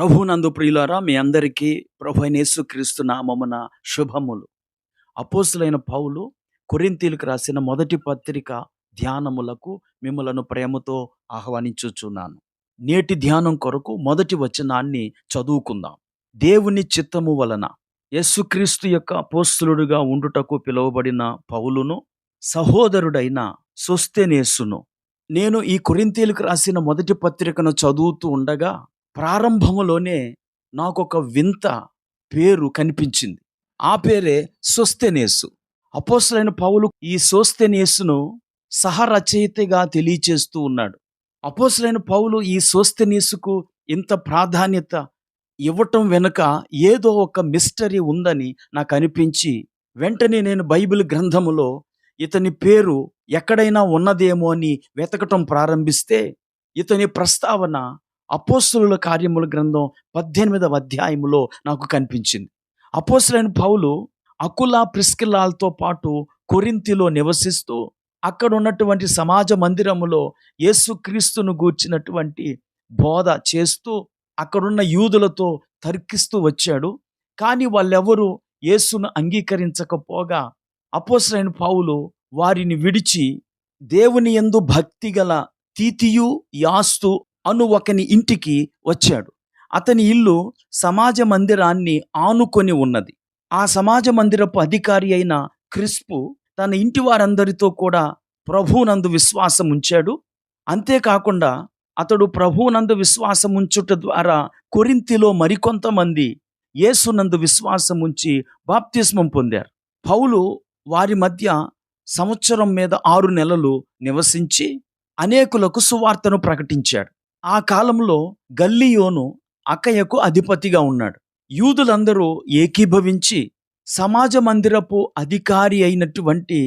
ప్రభునందు ప్రియులారా మీ అందరికీ ప్రభు అయిన యేసుక్రీస్తు నామమున శుభములు. అపోస్తులైన పౌలు కొరింతీలకు రాసిన మొదటి పత్రిక ధ్యానములకు మిమ్మలను ప్రేమతో ఆహ్వానించుచున్నాను. నేటి ధ్యానం కొరకు మొదటి వచనాన్ని చదువుకుందాం. దేవుని చిత్తము వలన యేసుక్రీస్తు యొక్క అపోస్తులుడుగా ఉండుటకు పిలువబడిన పౌలును సహోదరుడైన సొస్తెనేసును నేను ఈ కొరింతీలకు రాసిన మొదటి పత్రికను చదువుతూ ఉండగా ప్రారంభములోనే నాకొక వింత పేరు కనిపించింది. ఆ పేరే సొస్తెనేసు. అపోసలైన పౌలు ఈ సోస్తెనేసును సహరచయితగా తెలియచేస్తూ ఉన్నాడు. అపోసలైన పౌలు ఈ సోస్తెనేసుకు ఇంత ప్రాధాన్యత ఇవ్వటం వెనుక ఏదో ఒక మిస్టరీ ఉందని నాకు అనిపించి వెంటనే నేను బైబిల్ గ్రంథములో ఇతని పేరు ఎక్కడైనా ఉన్నదేమో అని వెతకటం ప్రారంభిస్తే ఇతని ప్రస్తావన అపోస్తుల కార్యముల గ్రంథం పద్దెనిమిదవ అధ్యాయములో నాకు కనిపించింది. అపోస్తులైన పౌలు అకుల ప్రిస్కిల్లాలతో పాటు కొరింతిలో నివసిస్తూ అక్కడ ఉన్నటువంటి సమాజ మందిరములో యేసుక్రీస్తును గూర్చినటువంటి బోధ చేస్తూ అక్కడున్న యూదులతో తర్కిస్తూ వచ్చాడు. కానీ వాళ్ళెవరూ యేసును అంగీకరించకపోగా అపోసరైన పావులు వారిని విడిచి దేవుని యందు భక్తి గల తీతియు యాస్తు అను ఒకని ఇంటికి వచ్చాడు. అతని ఇల్లు సమాజ మందిరాన్ని ఆనుకొని ఉన్నది. ఆ సమాజ మందిరపు అధికారి అయిన క్రిస్పు తన ఇంటి వారందరితో కూడా ప్రభువునందు విశ్వాసం ఉంచాడు. అంతేకాకుండా అతడు ప్రభువునందు విశ్వాసం ఉంచుట ద్వారా కొరింతిలో మరికొంతమంది యేసునందు విశ్వాసం ఉంచి బాప్తిస్మం పొందారు. పౌలు వారి మధ్య సంవత్సరం మీద ఆరు నెలలు నివసించి అనేకులకు సువార్తను ప్రకటించాడు. ఆ కాలంలో గల్లియోను అకయకు అధిపతిగా ఉన్నాడు. యూదులందరూ ఏకీభవించి సమాజ మందిరపు అధికారి అయినటువంటి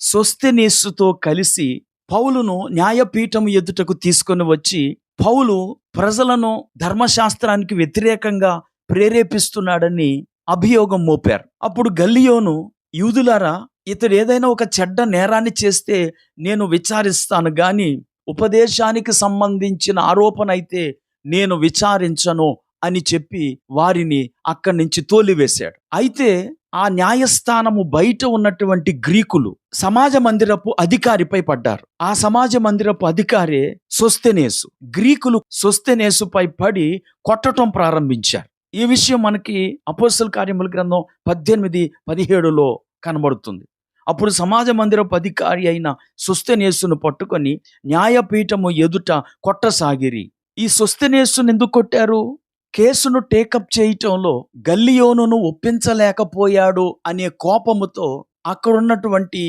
సొస్తెనేసుతో కలిసి పౌలును న్యాయపీఠం ఎదుటకు తీసుకొని వచ్చి పౌలు ప్రజలను ధర్మశాస్త్రానికి వ్యతిరేకంగా ప్రేరేపిస్తున్నాడని అభియోగం మోపారు. అప్పుడు గల్లియోను యూదులారా ఇతడు ఏదైనా ఒక చెడ్డ నేరాన్ని చేస్తే నేను విచారిస్తాను గాని ఉపదేశానికి సంబంధించిన ఆరోపణ అయితే నేను విచారించను అని చెప్పి వారిని అక్కడి నుంచి తోలివేశాడు. అయితే ఆ న్యాయస్థానము బయట ఉన్నటువంటి గ్రీకులు సమాజ మందిరపు అధికారిపై పడ్డారు. ఆ సమాజ మందిరపు అధికారే సొస్తెనేసు గ్రీకులు సొస్తెనేసుపై పడి కొట్టటం ప్రారంభించారు. ఈ విషయం మనకి అపోసల్ కార్యముల గ్రంథం పద్దెనిమిది పదిహేడులో కనబడుతుంది. అప్పుడు సమాజ మందిరపు అధికారి అయిన సుస్థనేసును పట్టుకొని న్యాయపీఠము ఎదుట కొట్టసాగిరి. ఈ సుస్థనేసును ఎందుకు కొట్టారు? కేసును టేకప్ చేయటంలో గల్లియోనును ఒప్పించలేకపోయాడు అనే కోపముతో అక్కడున్నటువంటి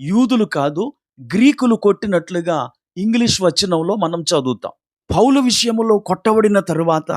యూదులు కాదు గ్రీకులు కొట్టినట్లుగా ఇంగ్లీష్ వచనంలో మనం చదువుతాం. పౌలు విషయంలో కొట్టబడిన తరువాత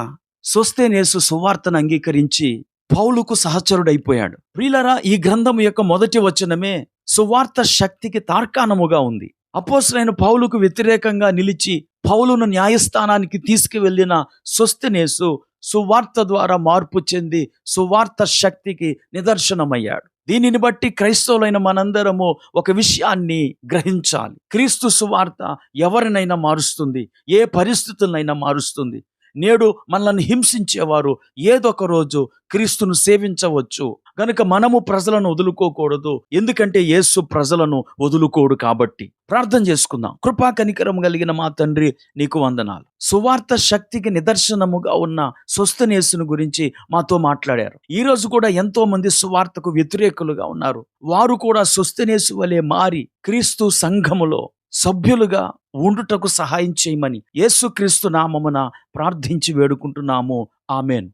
సొస్తేనేసు సువార్తను అంగీకరించి పౌలుకు సహచరుడైపోయాడు. ప్రియులరా ఈ గ్రంథం యొక్క మొదటి వచనమే సువార్త శక్తికి తార్కాణముగా ఉంది. అపోసరైన పౌలుకు వ్యతిరేకంగా నిలిచి పౌలును న్యాయస్థానానికి తీసుకువెళ్ళిన స్వస్తినేసు సువార్త ద్వారా మార్పు చెంది సువార్త శక్తికి నిదర్శనమయ్యాడు. దీనిని బట్టి క్రైస్తవులైన మనందరము ఒక విషయాన్ని గ్రహించాలి. క్రీస్తు సువార్త ఎవరినైనా మారుస్తుంది? ఏ పరిస్థితులనైనా మారుస్తుంది? నేడు మనల్ని హింసించేవారు ఏదొక రోజు క్రీస్తును సేవించవచ్చు. గనుక మనము ప్రజలను వదులుకోకూడదు. ఎందుకంటే యేసు ప్రజలను వదులుకోడు కాబట్టి. ప్రార్థన చేసుకుందాం. కృపా కనికరం కలిగిన మా తండ్రి నీకు వందనాలు. సువార్త శక్తికి నిదర్శనముగా ఉన్న స్వస్థనేసును గురించి మాతో మాట్లాడారు. ఈ రోజు కూడా ఎంతో మంది సువార్తకు వ్యతిరేకులుగా ఉన్నారు. వారు కూడా స్వస్థనేసు వలె మారి క్రీస్తు సంఘములో సభ్యులుగా ఉండుటకు సహాయం చేయమని యేసుక్రీస్తు నామమున ప్రార్థించి వేడుకుంటున్నాము. ఆమెన్.